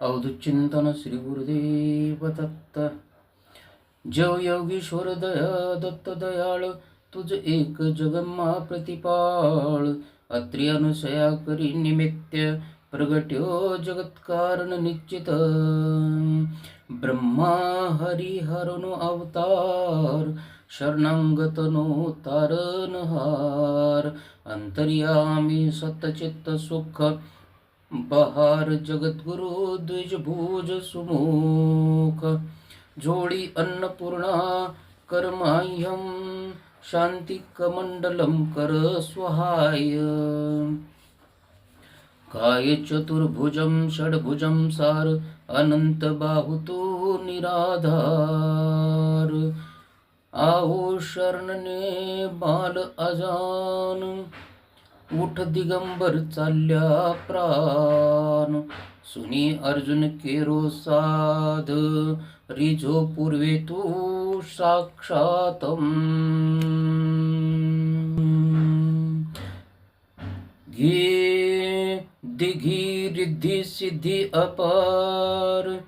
अवधूत श्रीगुरुदेव श्री गुरुदेव दत्त जव योगीश्वर दया दत्त दयाळ तुझ एक जगम्मा प्रतिपाळ। अत्रि अनुसया करी निमित्त प्रगट्यो जगत कारण निश्चित। ब्रह्मा हरिहरनु अवतार शरणांगतनो तारणहार अंतर्यामी सतचित्त सुख बहार जगद्गुरु द्विजभुज सुमुख जोडी अन्नपूर्णा कर्माह्यम शान्तिकमण्डलं कर स्वहाय। काय चतुर्भुजं षड्भुजं सार अनन्तबाहुतो निराधार। आहो शरणने बाल अजान। मुठ दिगंबर चालल्या प्राण. सुनी अर्जुन केरो साध. रिझो पूर्वे तू साक्षात घे दिघी रिद्धी सिद्धी अपार.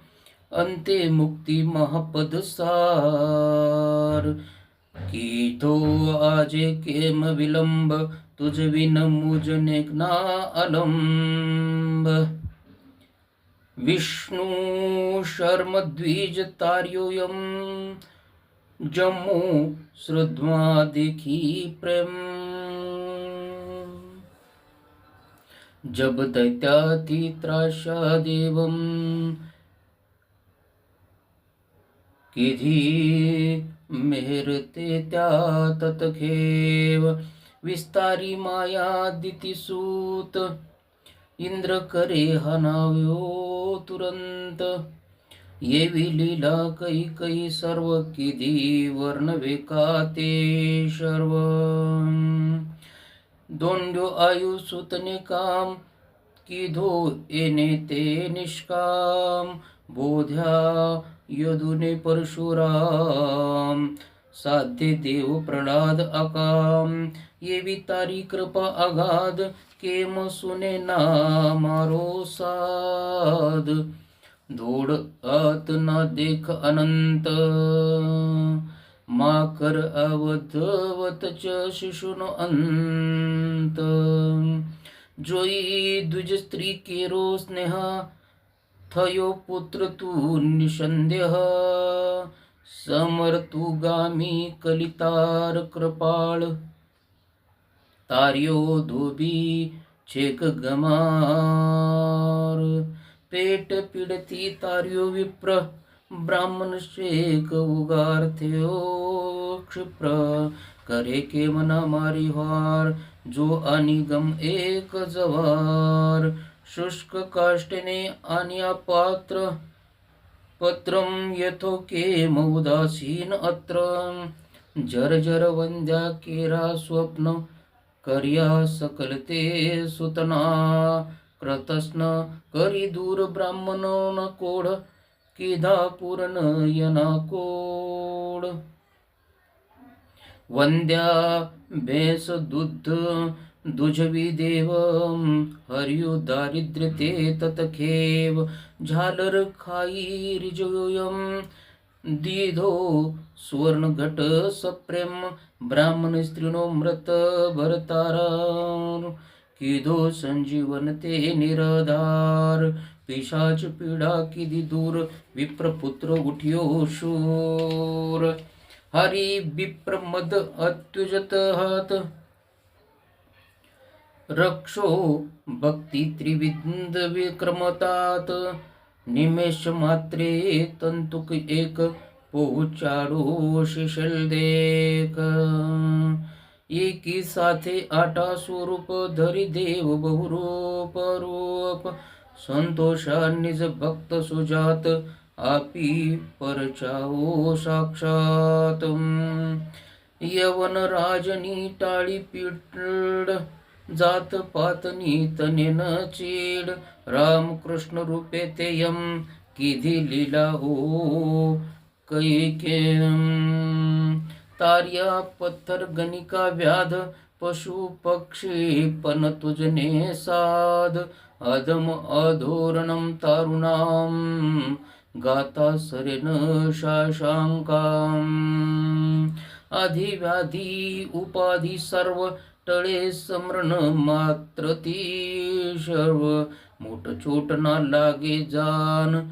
अंते मुक्ती महापद सार. की तो आजे केम विलंब. तुझ विन मुज नेकना अलंब विष्णु शर्म द्विज तार्योयम जम्मू श्रुध्वा देखी प्रेम। जब दैत्याति त्राशा देवम। किधी मेहरते त्या ततखेव। विस्तारी माया दितीसूत इंद्र करे हनाव्यो तुरंत. येवी लीला कै कै सर्व किधी वर्णवे का ते सर्व. दोंड्यो आयु सुतने काम किधो येणे ते निष्काम. बोध्या यदुने परशुराम. साध्य देव प्रणाद अकाम। येवी तारी कृपा अगाध केम सुने ना मारो साध धोड आत ना देख अनंत। माकर अवधवत च शिशुन अंत। जोई द्विज स्त्री केरो स्नेहा थयो पुत्र तू निसंदेह। સમર્તુગામી કલિતાર કૃપાળ. તાર્યો ધોબી છેક ગમાર. પેટ પીડથી તાર્યો વિપ્ર, બ્રાહ્મણ શેક ઉગાર થયો ક્ષિપ્ર. કરે કે મના મારી હાર, જો આની ગમ એક જવાર. શુષ્ક કાષ્ટને આન્યા પાત્ર पत्रं पत्रम यथोके उदासीन अत्र। जर जर वंद्या केरा स्वप्न कर्या सकलते सुतना। कृतस्न करी दूर ब्राह्मण न कोढ किधा पूर्ण यना कोड। वंद्या बेस दुध दुजवी देव हरियो दारिद्र्य ते ततखेव झालर खाई रिजयोयम दीधो सुवर्ण घट सप्रेम ब्राह्मण स्त्रीनो मृत भरतार किधो संजीवन ते निराधार पिशाच पीडा किदी दूर विप्रपुत्र उठ्यो शूर. हरी विप्र मद अत्युजत हात रक्षो भक्ती त्रिविंद विक्रमतात। निमेष मात्रे तंतुक एक पोचाडो शिशल देख। एकी साथे आटा स्वरूप धरी देव बहुरूप रूप। संतोषा निज भक्त सुजात आपी परचाओ साक्षात। यवन राजनी टाळी पीड जात पातनी तनेन चीड. राम कृष्ण रूपे ते यम किधी लीला हो कैके तार्या पत्थर गणिका व्याध पशु पक्षी पण तुझने साध. अधम अधोरणम तारुणाम गाता सरेन शाशांकाम अधिव्याधी उपाधी सर्व टळे स्मरण मात्र ती सर्व मोठ छोट ना लागे जान.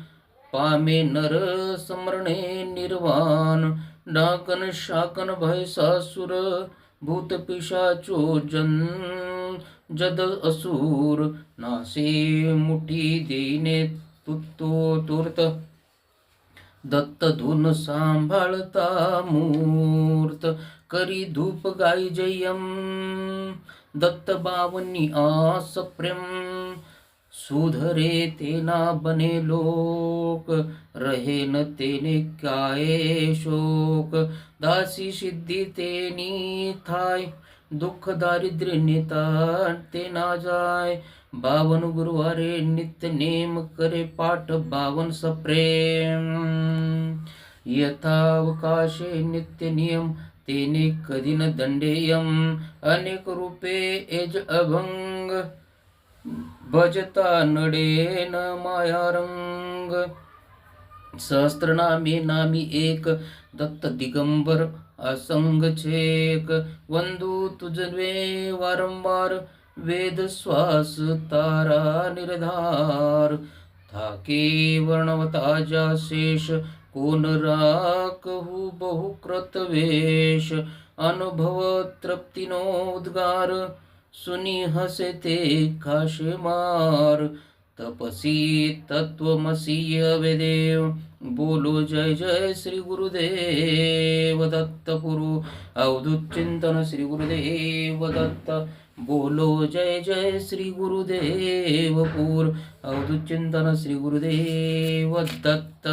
पामे नर स्मरणे निर्वाण. डाकन शाकन भय सासुर. भूत पिशाचो जन. जद असुर. नासे मुठी देणे तुत्तो तुर्त. दत्त धुन सांभाळता मूर्त करी धूप गाई जयम दत्त बावनी आस प्रेम सुधरे तेना बने लोक रहे न तेने काय शोक। दासी सिद्धी तेनी थाय दुःख दारिद्र्य नेता ते ना जाय। बावन गुरुवारे नित्य नेम करे पाठ बावन सप्रेम. यथावकाशे नित्य नियम तेने कधी न दंडेयम. अनेक रूपे एज अभंग भजता नडे न माया सहस्त्रनामे नामी एक दत्त दिगंबर असंग छेक. वंदू तुझवे वारंवार वेद श्वास तारा निर्धार थाके वर्णवता जा शेष कोण राकहु बहुकृत वेश अनुभव तृप्तीनो उद्गार सुनी हसे ते खाशे मार तपसी तत्वमसी वेदेव बोलो जय जय श्री गुरुदेव दत्त गुरु अवधूत चिंतन श्री गुरुदेव दत्त. बोलो जय जय श्री गुरुदेव पूर अवधूत चिंतन श्री गुरुदेव दत्त